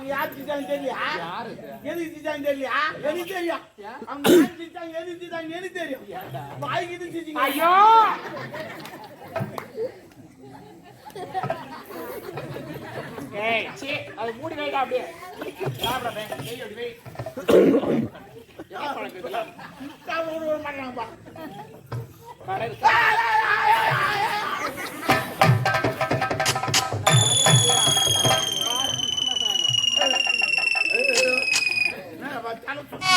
அவங்க யார் செஞ்சாங்க தெரியலையா? எதுக்கு செஞ்சாங்க தெரியலையா? எனக்கு தெரியும்? அவங்க யார் செஞ்சாங்க எதுக்கு செஞ்சாங்க எனக்கு தெரியும். வாய்க்கு இது செஞ்சீங்க? ஐயோ! ஏய் சீ அது மூடி வைடா அப்படியே. சாப்பிட வே கையை அப்படி வை. என்ன பழக்கம் இதெல்லாம்? சாப்பிட விட மாட்டாங்கப்பா Thank you.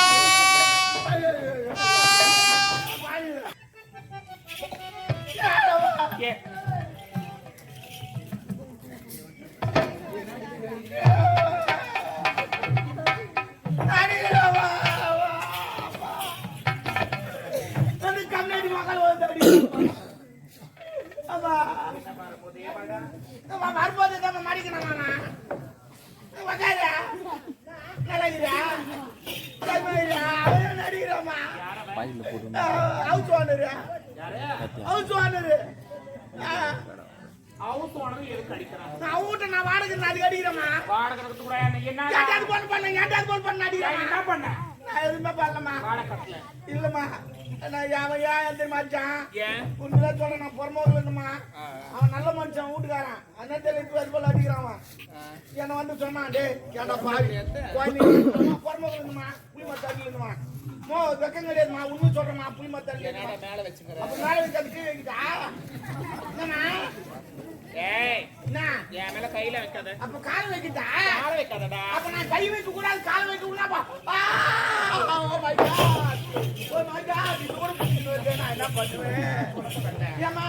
House owner. ஆ, அவுத்து உனக்கு எதுக்கு அடிக்கிறான் நான் வீட்டை நான் வாடகை அதுக்கு அடிக்கிறேம்மா. வாடகை கொடுத்து கூட என்ன ஏன்டா phone பண்ண? அடிக்கிறேம்மா? என்ன பண்ண நான் எதுவுமே பண்ணலம்மா. வாடகை கட்டல. இல்லம்மா. நான் அவன் ஏன் எந்த மச்சான் ஏன்? உண்மையிலே சொல்ல நான் புறமோது வேணுமா அவன் நல்ல மனுஷன் வீட்டுக்காரன். அண்ணன் இப்போ அது போல அடிக்கிறான் என்னை வந்து சொன்னான் டே ஏன்டா பாவி குழந்தைங்க புறமோது வேணுமா புளி மத்த அடிக்கணுமா மோ வெக்கம் கிடையாதுமா உண்மை சொல்றேம்மா புளி மத்த என்னடா அடிக்கணும் மேல வச்சுக்கிற? அப்ப மேலே வைக்காது கீழே வைக்கிட்டா? என்னண்ணா ஏய் என்ன? என் மேல கையில வைக்காத. அப்ப கால் வைக்கிட்டா? கால வைக்காதடா. அப்ப நான் கை வைக்க கூடாது கால் வைக்க கூடாப்பா oh my God. Oh my God. இது ஒரு புடிச்சு வருது நான் என்ன பண்ணுவேன்? ஏமா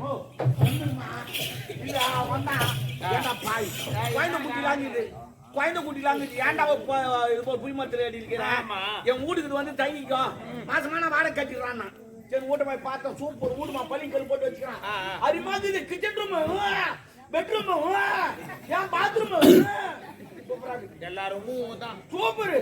ஓ வந்துமா இல்ல வந்தா ஏண்டா பாய் குழந்தை குட்டிலாங்குது குழந்தை குட்டிலாங்குது ஏன்டா இது போல் புளிமரத்தில் அடி இருக்கிறேன். என் வீட்டுக்கு வந்து தங்கிக்கோ. மாசமா நான் வாடகை கட்டிடுறான் சரி வீட்டை போய் பார்த்தேன் சூப்பர் வீடுமா பள்ளிக்கல் போட்டு வச்சுக்கிறான். அரிமாக்கு இது கிச்சன் ரூம் பெட்ரூம் ஏன் பாத்ரூம் எல்லாரும் சூப்பர்.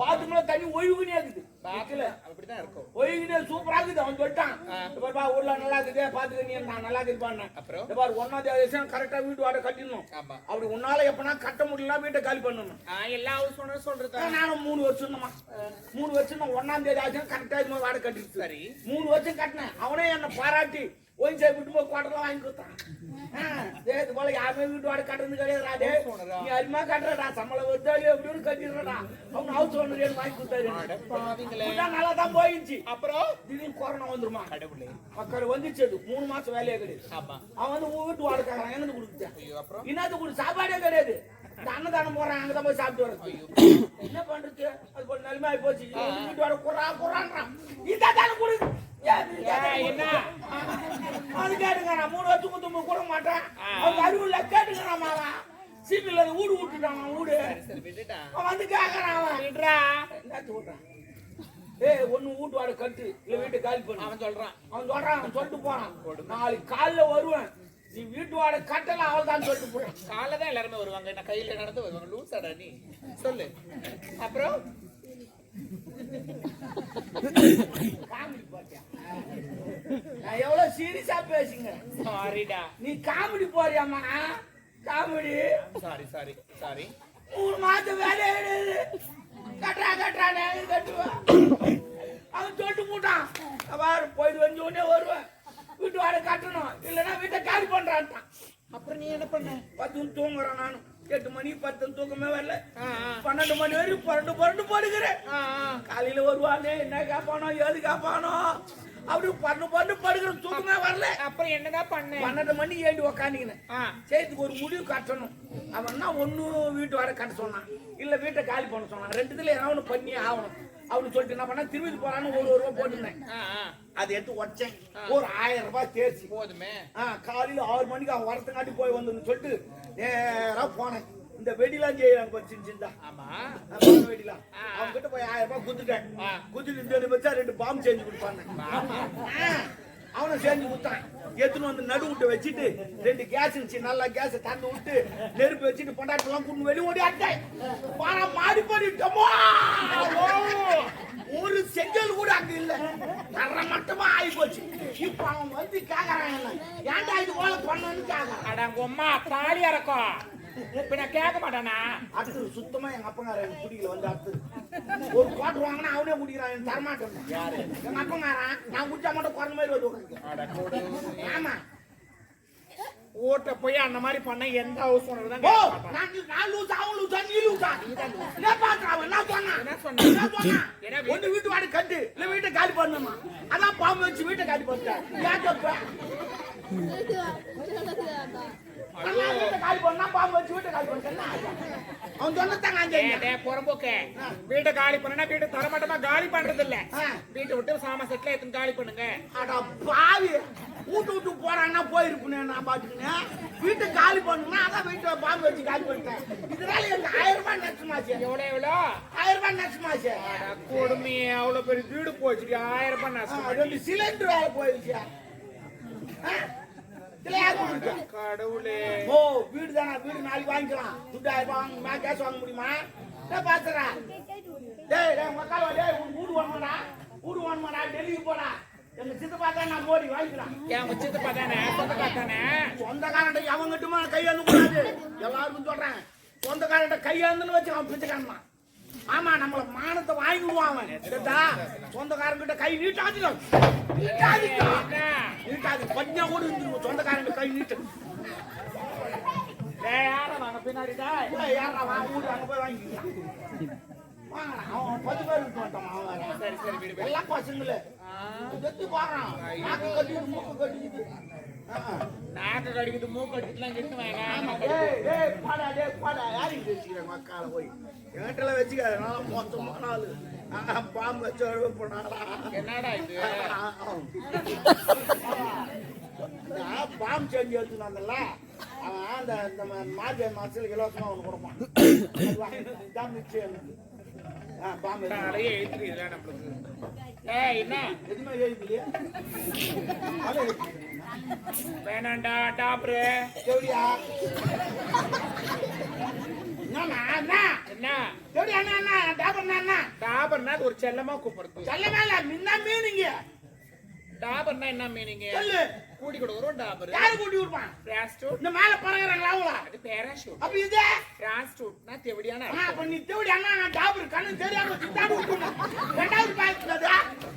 பாத்ரூம்ல தண்ணி ஒழுகுனே இருக்குது. அப்படிதான் இருக்கும். ஒழுகுனே சூப்பரா இருக்குது அவன் சொல்லிட்டான். ஆ. இந்த பாரு பா ஊர்ல நல்லா இருக்குது பாத்துக்க நீ நான் நல்லா பாருங்க அப்புறம்? பாரு ஒன்னாம் தேதி கரெக்டா வீட்டு வாடகை கட்டிடணும். அப்படி உன்னால எப்பனா கட்ட முடியல வீட்டை காலி பண்ணணும். எல்லா ஹவுஸ் ஓனர் சொல்றது நானும் மூணு வருஷம் இருந்தம்மா. மூணு வருஷம் ஒன்னாம் தேதி ஆச்சு கரெக்டா இது மாதிரி வாடகை கட்டிட்டு சரி. மூணு வருஷம் கட்டினேன். அவனே என்ன பாராட்டி சாய் விட்டு போய் குவாட்டர்லாம் வாங்கி கொடுத்தான். இது போல யாருமே வீட்டு வாடகை கட்டுறது கிடையாதுடா டேய். நீ அதிகமா கட்டுறடா சம்பளம் வருதாலே எப்படியும் கட்டிடுறடா. அவங்க ஹவுஸ் ஓனர் வாங்கி கொடுத்தாரு. நல்லா தான் போயிடுச்சு அப்புறம்? திடீர்னு கொரோனா வந்துருமா? கடவுளே. மக்கள் வந்துச்சு அது மூணு மாசம் வேலையே கிடையாது. அவன் வந்து வீட்டு வாடகை எனக்கு கொடுத்துட்டேன்? இன்னத்துக்கு கொடு சாப்பாடே கிடையாது. அன்னதானம் போறேன் அங்கதான் போய் சாப்பிட்டு ஐயோ. என்ன பண்றது? அது போல நிலைமை ஆகி போச்சு வீட்டு வர குறா குறான்றான் இதான் தானே கொடு? அது கேட்டுங்க நான் மூணு வருஷம் குத்து கூட மாட்டேன். அவங்க அறிவுல கேட்டுக்கிறான் அவன் சீட்டில் வீடு விட்டுட்டான் வீடு. விட்டுட்டா. அவன் வந்து கேட்கறான் அவன். விட்றான் ஏய் ஒண்ணு வீட்டு வாடகை கட்டு. இல்ல வீட்டை காலி பண்ணு. அவன் சொல்றான். அவன் சொல்றான் அவன் சொல்லிட்டு போறான். நாளைக்கு காலைல வருவேன். நீ வீட்டு வாடகை கட்டல அவள் தான் சொல்லிட்டு போறான் காலைல தான் எல்லாருமே வருவாங்க. நான் கையில நடந்து வருவாங்க. லூசாடா நீ? சொல்லு. அப்புறம்? காமெடி பாத்தியா நான் எவ்வளவு சீரியஸா பேசுங்க. சாரிடா நீ காமெடி போறியாமா காமெடி. சாரி சாரி சாரி மூணு மாசம் கிடையாது கட்டுறா கட்டுறா நான் கட்டுவேன். அவன் தொட்டு போட்டான் பாரு போயிட்டு வந்து உடனே வருவேன். வீட்டு வாடகை கட்டணும். இல்லைன்னா வீட்டை காலி பண்றான்ட்டான். அப்புறம் நீ என்ன பண்ண? பத்து தூங்குறேன் நானும். எட்டு மணி பத்து தூக்கமே வரல. பன்னெண்டு மணி வரைக்கும் புரண்டு புரண்டு படுக்கிறேன். காலையில வருவானே என்ன கேட்பானோ ஏது கேட்பானோ அப்படி பன்னு பன்னு படுக்கிற தூக்கமே வரல. அப்புறம் என்னதான் பண்ண? பன்னெண்டு மணி ஏண்டி உக்காண்டிக்கினேன் ஆ, செய்துக்கு ஒரு முடிவு கட்டணும். அவன் தான் ஒண்ணு வீட்டு வர கட்ட சொன்னான். இல்ல வீட்டை காலி பண்ண சொன்னான். ரெண்டுத்துல ஏதாவது ஒண்ணு பண்ணி ஆகணும். அப்படின்னு சொல்லிட்டு என்ன பண்ண திரும்பி போறான்னு ஒரு ஒரு ரூபா போட்டுருந்தேன். அதை எடுத்து உடச்சேன். ஒரு ஆயிரம் ரூபாய் தேர்ச்சி. போதுமே. காலையில ஆறு மணிக்கு அவன் வரத்துக்காட்டி போய் வந்துன்னு சொல்லிட்டு நேரா போனேன். இந்த வெடிலாம் செய்யறாங்க கொஞ்சம் சின்ன. ஆமா. வெடிலாம். அவங்க கிட்ட போய் ஆயிரம் ரூபாய் குத்துட்டேன். குத்துட்டு இந்த வச்சா ரெண்டு பாம்பு செஞ்சு கொடுப்பாங்க அவனும் அவனை செஞ்சு கொடுத்தான் எடுத்துன்னு வந்து நடு விட்டு வச்சுட்டு ரெண்டு கேஸ் இருந்துச்சு நல்லா கேஸ் தந்து விட்டு நெருப்பு வச்சுட்டு பொண்டாட்டெல்லாம் கொண்டு வெளி ஓடி அட்டேன் பாரா மாடி பண்ணிட்டோமோ ஒரு செங்கல் கூட அங்க இல்ல. தர மட்டமா ஆகி போச்சு. இப்ப அவன் வந்து கேக்குறான் ஏன்டா இது போல பண்ணு கேக்குறான். அடங்கம்மா தாலி இறக்கும் இப்ப நான் கேட்க மாட்டானா? அடுத்து சுத்தமா எங்க அப்பங்கார எனக்கு பிடிக்கல வந்து அடுத்து. ஒரு குவாட்டர் வாங்கினா அவனே குடிக்கிறான் எனக்கு தரமாட்டேன். யாரு? எங்க அப்பங்காரன் நான் குடிச்சா மட்டும் குறைஞ்ச மாதிரி வந்து உட்காந்து ஆமா. ஓட்ட போய் அந்த மாதிரி பண்ண எந்த ஹவுஸ் ஓனர் தான். நான் அவன் லூசா நீ லூசா என்ன பாக்குறா அவன்? என்ன சொன்னான் என்ன சொன்னான்? ஒண்ணு வீட்டு வாடகை கட்டு இல்ல வீட்டை காலி பண்ணுமா அதான் பாம்பு வச்சு வீட்டை காலி பண்ணிட்டேன். ஏன் வீட்டை காலி பண்ணா வீட்டை தரமாட்டமா காலி பண்றது இல்ல. வீட்டை விட்டு சாமா செட்ல எடுத்து காலி பண்ணுங்க. அட பாவி. வீட்டு விட்டு போறான்னா போயிருப்பேன் நான் பாத்துக்கினேன் வீட்டை காலி பண்ணுனா அதான் வீட்டை பாம்பு வச்சு காலி பண்ணிட்டேன். இதனால எனக்கு ஆயிரம் ரூபாய் நஷ்டமாச்சு. எவ்வளவு எவ்வளோ? ஆயிரம் ரூபாய் நஷ்டமாச்சு. கொடுமையே அவ்வளவு பெரிய வீடு போச்சுடி ஆயிரம் ரூபாய் நஷ்டம் சிலிண்டர் வேலை போயிடுச்சு ஆ? இதுல யார் கொடுத்தா? கடவுளே. ஓ வீடு தானே வீடு நாளைக்கு வாங்கிக்கலாம். துட்டு ஆயிரம் வாங்க முடியுமா? நான் பாத்துறா. டேய் டேய் மக்கள் டேய் உன் வீடு வாங்கடா வீடு வாங்கடா டெல்லிக்கு போடா. எங்க சித்தப்பா தான் நான் மோடி வாங்கிக்கலாம். என் சித்தப்பா தானே? சொந்தக்கா தானே? சொந்தக்காரன்ட்ட அவங்கிட்டுமா கையாந்து கூடாது எல்லாருக்கும் சொல்றேன். சொந்தக்காரன்ட்ட கையாந்துன்னு வச்சு அவன் பிச்சைக்காரன் ஆமா நம்மள மானத்தை வாங்கிடுவான் அவன். சொந்தக்காரங்கிட்ட கை நீட்டாது நீட்டாது கொஞ்சம் கூட சொந்தக்காரங்க கை நீட்டு வாங்க பின்னாடி அவன் பத்து பேர் அவன் சரி சரி வீடு எல்லாம் பசங்களே கட்டி போறான் நாக்கு கட்டிட்டு மூக்கு கட்டிக்கிட்டு நாக்கு மூக்கு ஆமா, மக்கால போய்? என்கிட்டல வச்சுக்காத, நான் ஆளு. பாம்பு. என்னடா இது ஆ. நான் பாம்பு செஞ்சு அவன் அந்த இந்த மார்கழி மாசத்துல இலவசமா ஒண்ணு கொடுப்பான். மிச்சம் பாம்பு நிறைய எழுத்துறீங்களா நம்மளுக்கு ஏய் என்ன எதுவுமே எழுதிலையே. வேணாண்டா டாப்ரு எப்படியா? என்னண்ணா, என்ன? என்ன எப்படியா, என்ன, என்ன? டாபர்னா ஒரு செல்லமா கூப்பிடுறது சொல்லவே இல்ல, முன்ன மீனிங்க. டாபர்னா என்ன மீனிங் சொல்லு. கூடி கொடுக்குறோம் டாபர் யாரு கூட்டி விடுப்பான்? ராஸ்டூட் இந்த மேல பறக்குறாங்களா அவங்களா? அது பேராஷூட் அப்ப இது? ராஸ்டூட்னா தெவடியான ஆ, அப்ப நீ தேவடி அண்ணா, நான் டாபர் கண்ணு தெரியாம திட்டாடி விட்டுருந்தேன். ரெண்டாவது பாக்கெட் அது.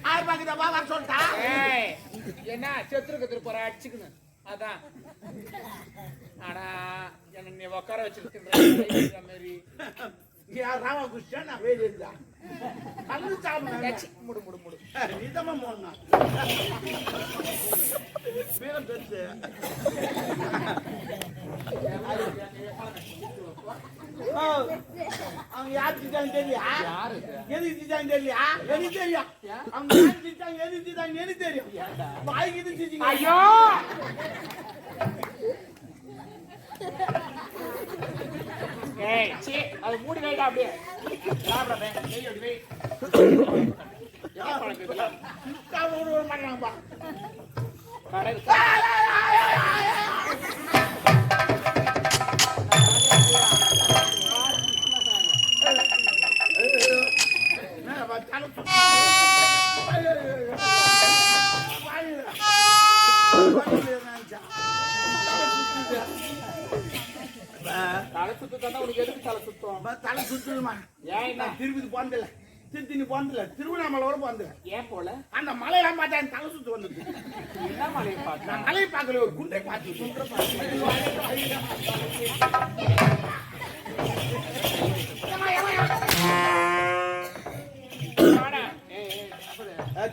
ஆறு பாக்கெட் வா, சொல்லிட்டா? ஏய் என்ன செத்துருக்கு திருப்பற அடிச்சுக்கணும் அதான் ஆனா என்ன நீ உட்கார வச்சிருக்கின்ற மாதிரி நீ யார் ராமகிருஷ்ணன், நான் வேலு இருந்தா. சாப்பிடுறேன். ஏச்சி, முடு முடு முடு நீதமா மோன்னா. வீரம் பெருசு. அவங்க யார் திட்டாங்க தெரியா? எதுக்கு திட்டாங்க தெரியா எனக்கு தெரியும் அவங்க யார் திட்டாங்க எதுக்கு திட்டாங்க எனக்கு தெரியும் வாய்க்கு திட்டிங்க ஐயோ ஏய் சீ அது மூடி வைடா அப்படியே நெய் அப்படி வை? ஒரு கடை தலை சுத்து தானே உனக்கு எதுக்கு தலை சுத்தம்? தலை சுத்துதுமா ஏன் நான் திருப்பதி போனதில்ல. திருத்தணி போனதில்ல. திருவண்ணாமலை வர போனதில்ல. ஏன் போல? அந்த மலையெல்லாம் பார்த்தா தலை சுத்து வந்தது. என்ன மலையை பார்த்தா? நான் மலையை பார்க்கல ஒரு குண்டை பார்த்து.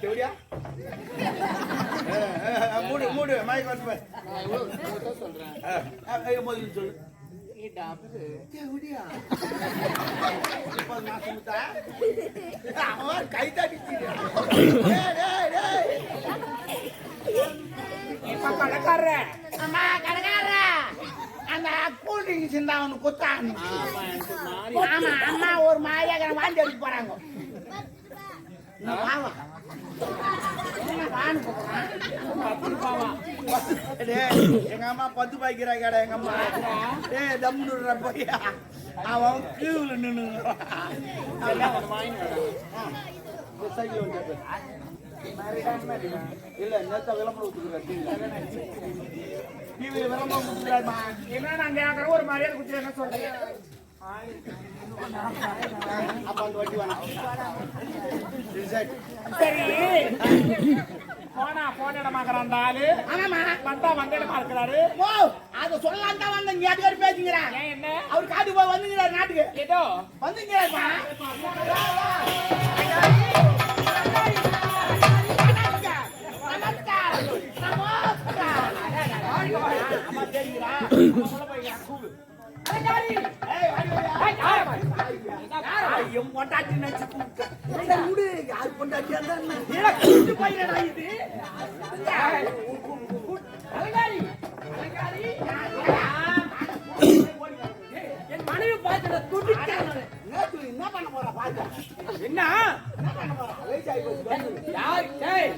தேவடியா? மூடு மூடு மயக்க வந்து போய் சொல்றேன். முதல்ல சொல்லு. அவன் கை பணக்காரன் அம்மா கடைக்கார அந்த கூல் ட்ரிங்க்ஸ் இருந்தா அவனு குத்தான் ஆமா அம்மா ஒரு மாதிரியாக வாந்தி எடுத்து போறாங்க எங்க அம்மா பத்து பாய்க்கிறா கடை எங்க அம்மா ஏ தம்முடுற பையா அவன் கீவுல நின்று வாங்கி இல்ல நேத்த விளம்பரம் ஊத்துக்கிற நீ விரும்ப என்ன நான் ஒரு மரியாதை குத்தி என்ன சரி. போனா போன இடமாக்குற அந்த ஆளு. வந்தா வந்த இடமா இருக்கிறாரு. ஓ அத சொல்லலாம் தான் வந்த பேசுங்கிறேன் ஏன் என்ன? அவர் காட்டு போய் வந்துங்கிறார் நாட்டுக்கு. ஏதோ? வந்துங்கிறாருமா. என் மனைவி பார்த்துட துடிக்கிறேன் என்ன பண்ண போறா பாத்து என்ன? என்ன பண்ண போறா? வயசாகி போச்சு யார்? டேய்.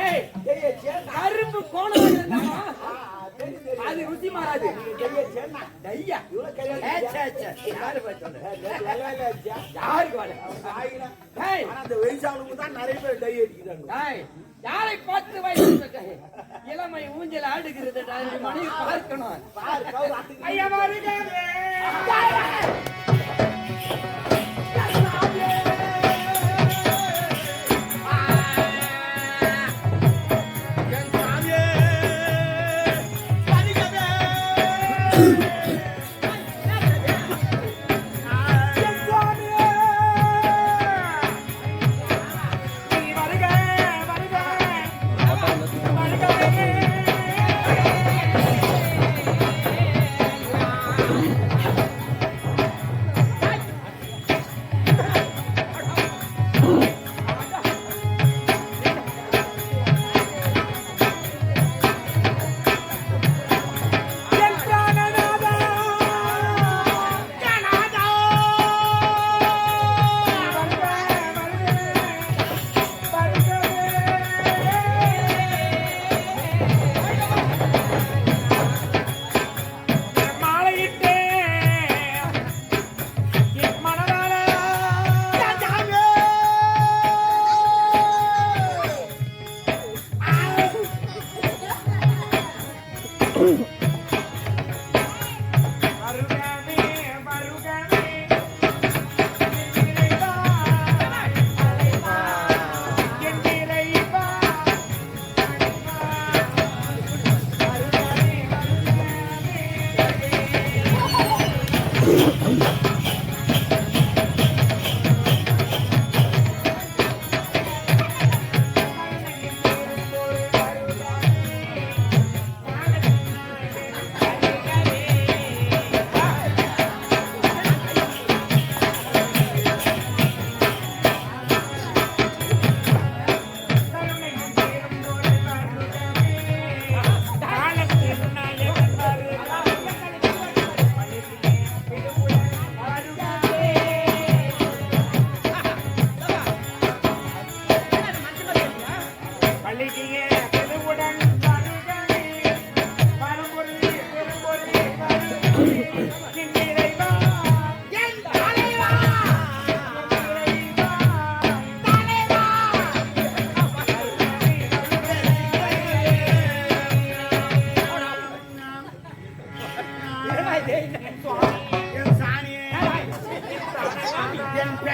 ஏய், கரும்பு கோணம்? அது ருசி மாறாது. யாருக்கு நிறைய பேர் டை அடிக்கிறாங்க யாரை பார்த்து இளமை ஊஞ்சல் ஆடுகிறது. மனைவி பார்க்கணும். ஐயா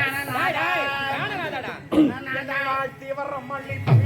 என் பிராணநாதா. நான்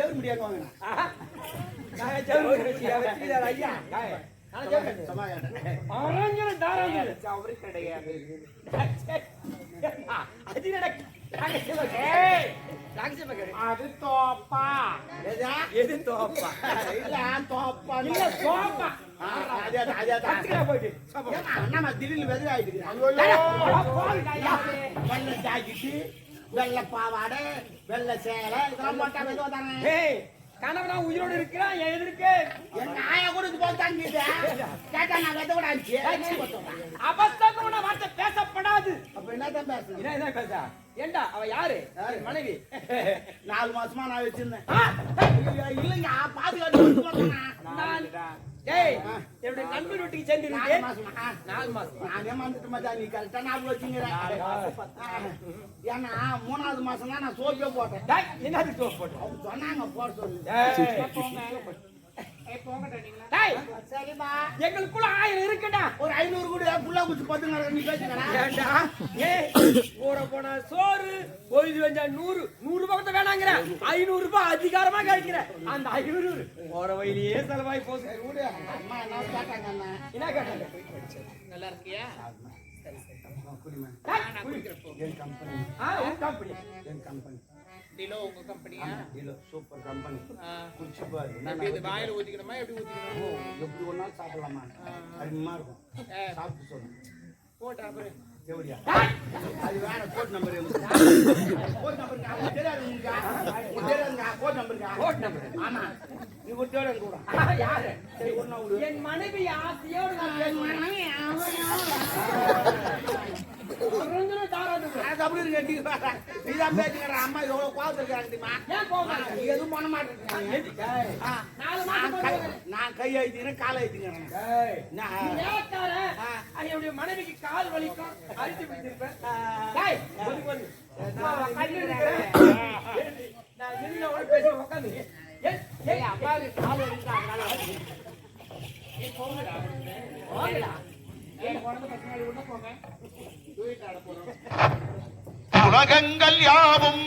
ஜெவல் முடியாது வாங்க ஆஹா. நான் கட்சியா வச்சுக்கிறார் ஐயா. அரஞ்சன தாராஞ்சன. அவரு கிடையாது அது கேடு. அது தோப்பா எதா? தோப்பா? இல்ல, தோப்பா. இல்ல, என்னம்மா திடீர்னு வெதுவா ஆயிடுது? வெள்ளை பாவாடை, வெள்ளை சேலை, இதெல்லாம் போட்டா மெதுவா தானே? கணவனா உயிரோடு இருக்கிறான் என் எதிர்க்கு என் நாயை கூட இது தாங்கிட்டு. கேட்டா நான் வெத கூட ஆச்சு. அபத்தமான வார்த்தை பேசப்படாது அப்ப என்னதான் பேசணும்? என்ன பேச ஏண்டா அவ யாரு மனைவி நாலு மாசமா நான் வச்சிருந்தேன் இல்லைங்க? நான் டேய் என்னுடைய நண்பர் வீட்டுக்கு சென்று நாலு மாசமா? நாலு நானே மறந்துட்டு மச்சான், நீ கரெக்டா ஞாபகம் வச்சுங்கிற. ஆ. ஏன்னா மூணாவது மாசம் தான் நான் சோப்பே போட்டேன். டேய் என்னது தோப்பு போட்டு அவங்க சொன்னாங்க போட சொல்லு. எங்களுக்குள்ள ஆயிரம் இருக்குடா. ஒரு ஐநூறு கூட புள்ளா குச்சி ஏய் ஊற போன சோறு பொழுது வந்தா நூறு. நூறு ரூபாய் கூட வேணாங்கிற. ஐநூறு ரூபாய் அதிகாரமா கிடைக்கிற. அந்த ஐநூறு போற வழியிலேயே செலவாய் போகுது. என்ன கேட்டாங்க நல்லா இருக்கியா. என் கம்பெனி ஆ உன் கம்பெனி என் கம்பெனி டிலோ உங்க கம்பெனியா இல்ல சூப்பர் கம்பெனி. குடிச்சு பாரு. இது வாயில ஊத்திக்கணுமா? எப்படி ஊத்திக்கணும்? எப்படி நாள் சாப்பிடலாமா? அருமையா இருக்கும். சாப்பிட்டு சொல்லு. போட்டா அப்புறம். எப்படியா? அது வேற கோட் நம்பர் கோட் நம்பர் தெரியாது உங்களுக்கு தெரியாதுங்க. கோட் நம்பருக்கா கோட் நம்பர் ஆமா. நீ தேவை கூட. யாரு? சரி விடு. என் மனைவி ஆசையோடு நான் அப்படி இருக்கு நீ வேற. நீதான் பேசுங்கிற அம்மா எவ்வளவு கோவத்துல இருக்காங்க தெரியுமா நீ எதுவும் பண்ண நான் கை அழுத்திக்கிறேன் காலை அழுத்திக்கிறேன். என்னுடைய மனைவிக்கு கால் வலிக்கும். அழுத்தி பிடிச்சிருப்பேன் டேய், ஒதுக்கு, ஒதுக்கு. நான் கண்ணு இருக்கிறேன். நான் நின்ன உடனே பேசி உட்காந்து ஏய், ஏய், அப்பாவுக்கு கால் வலிக்குது, அதனால வந்து. ஏய், போங்கடா. வாங்கடா. ஏய், குழந்தை பசங்க உள்ள போங்க தூக்கிட்டு ஆட போறோம் உலகங்கள் யாவும்